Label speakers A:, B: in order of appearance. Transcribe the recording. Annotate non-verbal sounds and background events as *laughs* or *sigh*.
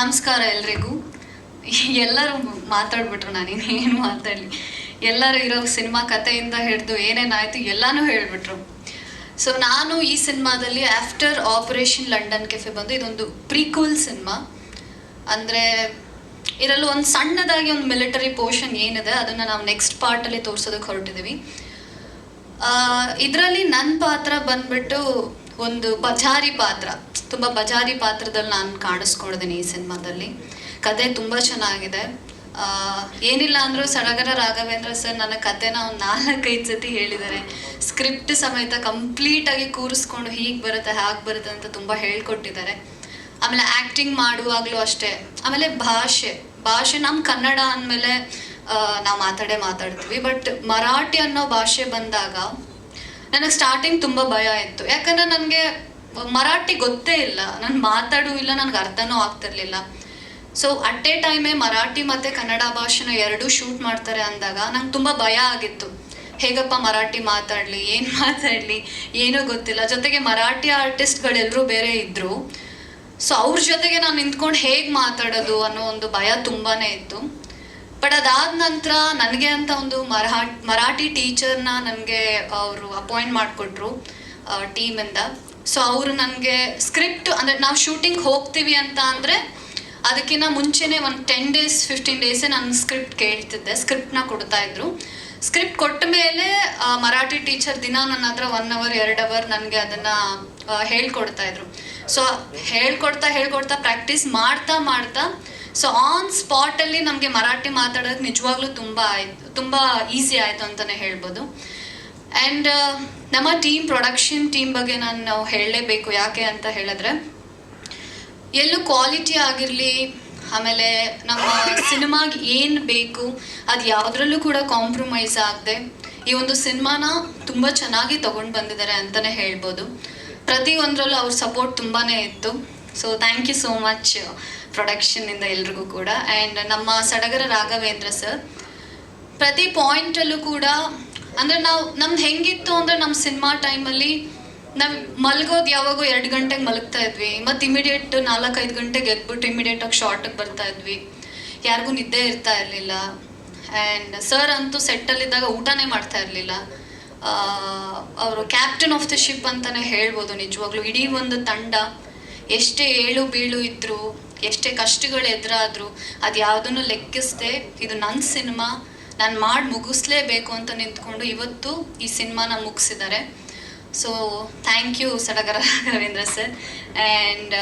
A: ನಮಸ್ಕಾರ ಎಲ್ರಿಗೂ. ಎಲ್ಲರೂ ಮಾತಾಡ್ಬಿಟ್ರು ನಾನು ಏನು ಮಾತಾಡಲಿ. ಎಲ್ಲರೂ ಇರೋ ಸಿನಿಮಾ ಕಥೆಯಿಂದ ಹಿಡಿದು ಏನೇನಾಯಿತು ಎಲ್ಲನೂ ಹೇಳಿಬಿಟ್ರು. ಸೊ ನಾನು ಈ ಸಿನಿಮಾದಲ್ಲಿ ಆಫ್ಟರ್ ಆಪರೇಷನ್ ಲಂಡನ್ ಕೆಫೆ ಬಂದು ಇದೊಂದು ಪ್ರೀಕೂಲ್ ಸಿನಿಮಾ. ಅಂದರೆ, ಇದರಲ್ಲಿ ಒಂದು ಸಣ್ಣದಾಗಿ ಒಂದು ಮಿಲಿಟರಿ ಪೋರ್ಷನ್ ಏನಿದೆ, ಅದನ್ನು ನಾವು ನೆಕ್ಸ್ಟ್ ಪಾರ್ಟಲ್ಲಿ ತೋರಿಸೋದಕ್ಕೆ ಹೊರಟಿದ್ದೀವಿ ಇದರಲ್ಲಿ ನನ್ನ ಪಾತ್ರ ಬಂದ್ಬಿಟ್ಟು ಒಂದು ಪಚಾರಿ ಪಾತ್ರ. ತುಂಬ ಬಜಾರಿ ಪಾತ್ರದಲ್ಲಿ ನಾನು ಕಾಣಿಸ್ಕೊಂಡಿದ್ದೀನಿ ಈ ಸಿನಿಮಾದಲ್ಲಿ. ಕತೆ ತುಂಬ ಚೆನ್ನಾಗಿದೆ. ಏನಿಲ್ಲ ಅಂದರೂ ಸಡಗರ ರಾಘವೇಂದ್ರ ಸರ್ ನನ್ನ ಕತೆನ ಒಂದು ನಾಲ್ಕೈದು ಸತಿ ಹೇಳಿದ್ದಾರೆ. ಸ್ಕ್ರಿಪ್ಟ್ ಸಮೇತ ಕಂಪ್ಲೀಟಾಗಿ ಕೂರಿಸ್ಕೊಂಡು ಹೀಗೆ ಬರುತ್ತೆ, ಹಾಗೆ ಬರುತ್ತೆ ಅಂತ ತುಂಬ ಹೇಳ್ಕೊಟ್ಟಿದ್ದಾರೆ. ಆಮೇಲೆ ಆ್ಯಕ್ಟಿಂಗ್ ಮಾಡುವಾಗಲೂ ಅಷ್ಟೇ. ಆಮೇಲೆ ಭಾಷೆ. ಭಾಷೆ ನಮ್ಮ ಕನ್ನಡ ಅಂದಮೇಲೆ ನಾವು ಮಾತಾಡೇ ಮಾತಾಡ್ತೀವಿ. ಬಟ್ ಮರಾಠಿ ಅನ್ನೋ ಭಾಷೆ ಬಂದಾಗ, ನನಗೆ ಸ್ಟಾರ್ಟಿಂಗ್ ತುಂಬ ಭಯ ಇತ್ತು. ಯಾಕಂದರೆ ನನಗೆ ಮರಾಠಿ ಗೊತ್ತೇ ಇಲ್ಲ. ನಾನು ಮಾತಾಡೂ ಇಲ್ಲ, ನನಗೆ ಅರ್ಥನೂ ಆಗ್ತಿರ್ಲಿಲ್ಲ. ಸೊ ಅಟ್ ಎ ಟೈಮೇ ಮರಾಠಿ ಮತ್ತು ಕನ್ನಡ ಭಾಷೆನ ಎರಡೂ ಶೂಟ್ ಮಾಡ್ತಾರೆ ಅಂದಾಗ ನಂಗೆ ತುಂಬ ಭಯ ಆಗಿತ್ತು. ಹೇಗಪ್ಪ ಮರಾಠಿ ಮಾತಾಡಲಿ, ಏನು *laughs* ಮಾತಾಡಲಿ, ಏನೂ ಗೊತ್ತಿಲ್ಲ. ಜೊತೆಗೆ ಮರಾಠಿ ಆರ್ಟಿಸ್ಟ್ಗಳೆಲ್ಲರೂ ಬೇರೆ ಇದ್ದರು ಸೊ ಅವ್ರ ಜೊತೆಗೆ ನಾನು ನಿಂತ್ಕೊಂಡು ಹೇಗೆ ಮಾತಾಡೋದು ಅನ್ನೋ ಒಂದು ಭಯ ತುಂಬಾ ಇತ್ತು. ಬಟ್ ಅದಾದ ನಂತರ ನನಗೆ ಅಂತ ಒಂದು ಮರಾಠಿ ಮರಾಠಿ ಟೀಚರ್ನ ನನಗೆ ಅವರು ಅಪಾಯಿಂಟ್ ಮಾಡಿಕೊಟ್ರು. ಟೀಮಿಂದ ಸೊ ಅವರು ನನಗೆ ಸ್ಕ್ರಿಪ್ಟ್ ಅಂದರೆ ನಾವು ಶೂಟಿಂಗ್ ಹೋಗ್ತೀವಿ ಅಂತ ಅಂದರೆ ಅದಕ್ಕಿಂತ ಮುಂಚೆನೇ ಒಂದು ಟೆನ್ ಡೇಸ್ ಫಿಫ್ಟೀನ್ ಡೇಸೇ ನಾನು ಸ್ಕ್ರಿಪ್ಟ್ ಕೇಳ್ತಿದ್ದೆ. ಸ್ಕ್ರಿಪ್ಟ್ನ ಕೊಡ್ತಾ ಇದ್ರು. ಸ್ಕ್ರಿಪ್ಟ್ ಕೊಟ್ಟ ಮೇಲೆ ಮರಾಠಿ ಟೀಚರ್ ದಿನ ನನ್ನ ಹತ್ರ ಒನ್ ಅವರ್ ಎರಡು ಅವರ್ ನನಗೆ ಅದನ್ನು ಹೇಳ್ಕೊಡ್ತಾ ಇದ್ರು. ಸೊ ಹೇಳ್ಕೊಡ್ತಾ ಹೇಳ್ಕೊಡ್ತಾ ಪ್ರಾಕ್ಟೀಸ್ ಮಾಡ್ತಾ ಮಾಡ್ತಾ ಸೊ ಆನ್ ಸ್ಪಾಟಲ್ಲಿ ನಮಗೆ ಮರಾಠಿ ಮಾತಾಡೋದು ನಿಜವಾಗ್ಲೂ ತುಂಬ ಆಯ್ತು, ತುಂಬ ಈಸಿ ಆಯಿತು ಅಂತಲೇ ಹೇಳ್ಬೋದು. ಆ್ಯಂಡ್ ನಮ್ಮ ಟೀಮ್ ಪ್ರೊಡಕ್ಷನ್ ಟೀಮ್ ಬಗ್ಗೆ ನಾನು ಹೇಳಲೇಬೇಕು, ಯಾಕೆ ಅಂತ ಹೇಳಿದ್ರೆ, ಎಲ್ಲೂ ಕ್ವಾಲಿಟಿ ಆಗಿರಲಿ, ಆಮೇಲೆ ನಮ್ಮ ಸಿನಿಮಾಗೆ ಏನು ಬೇಕು, ಅದು ಯಾವುದ್ರಲ್ಲೂ ಕೂಡ ಕಾಂಪ್ರಮೈಸ್ ಆಗದೆ, ಈ ಒಂದು ಸಿನಿಮಾನ ತುಂಬ ಚೆನ್ನಾಗಿ ತೊಗೊಂಡು ಬಂದಿದ್ದಾರೆ ಅಂತಲೇ ಹೇಳ್ಬೋದು. ಪ್ರತಿಯೊಂದರಲ್ಲೂ ಅವ್ರ ಸಪೋರ್ಟ್ ತುಂಬಾ ಇತ್ತು. So thank you so much ಪ್ರೊಡಕ್ಷನ್ನಿಂದ ಎಲ್ರಿಗೂ ಕೂಡ. ಆ್ಯಂಡ್ ನಮ್ಮ ಸಡಗರ ರಾಘವೇಂದ್ರ ಸರ್ ಪ್ರತಿ ಪಾಯಿಂಟಲ್ಲೂ ಕೂಡ ಅಂದರೆ ನಾವು, ನಮ್ದು ಹೆಂಗಿತ್ತು ಅಂದರೆ ನಮ್ಮ ಸಿನಿಮಾ ಟೈಮಲ್ಲಿ ನಾವು ಮಲ್ಗೋದು ಯಾವಾಗೋ ಎರಡು ಗಂಟೆಗೆ ಮಲಗ್ತಾ ಇದ್ವಿ. ಮತ್ತು ಇಮಿಡಿಯೇಟ್ ನಾಲ್ಕೈದು ಗಂಟೆಗೆ ಎದ್ಬಿಟ್ಟು ಇಮಿಡಿಯೇಟಾಗಿ ಶಾರ್ಟಿಗೆ ಬರ್ತಾ ಇದ್ವಿ. ಯಾರಿಗೂ ನಿದ್ದೆ ಇರ್ತಾ ಇರಲಿಲ್ಲ. ಆ್ಯಂಡ್ ಸರ್ ಅಂತೂ ಸೆಟ್ಟಲ್ಲಿದ್ದಾಗ ಊಟನೇ ಮಾಡ್ತಾ ಇರಲಿಲ್ಲ. ಅವರು ಕ್ಯಾಪ್ಟನ್ ಆಫ್ ದ ಶಿಪ್ ಅಂತಲೇ ಹೇಳ್ಬೋದು ನಿಜವಾಗ್ಲೂ. ಇಡೀ ಒಂದು ತಂಡ ಎಷ್ಟೇ ಏಳು ಬೀಳು ಇದ್ದರೂ ಎಷ್ಟೇ ಕಷ್ಟಗಳು ಎದುರಾದರೂ ಅದು ಯಾವುದನ್ನು ಲೆಕ್ಕಿಸ್ದೆ ಇದು ನನ್ನ ಸಿನಿಮಾ ನಾನು ಮಾಡಿ ಮುಗಿಸ್ಲೇಬೇಕು ಅಂತ ನಿಂತ್ಕೊಂಡು ಇವತ್ತು ಈ ಸಿನಿಮಾನ ಮುಗಿಸಿದ್ದಾರೆ. ಸೊ ಥ್ಯಾಂಕ್ ಯು ಸಡಗರ ರವೀಂದ್ರ ಸರ್. ಆ್ಯಂಡ್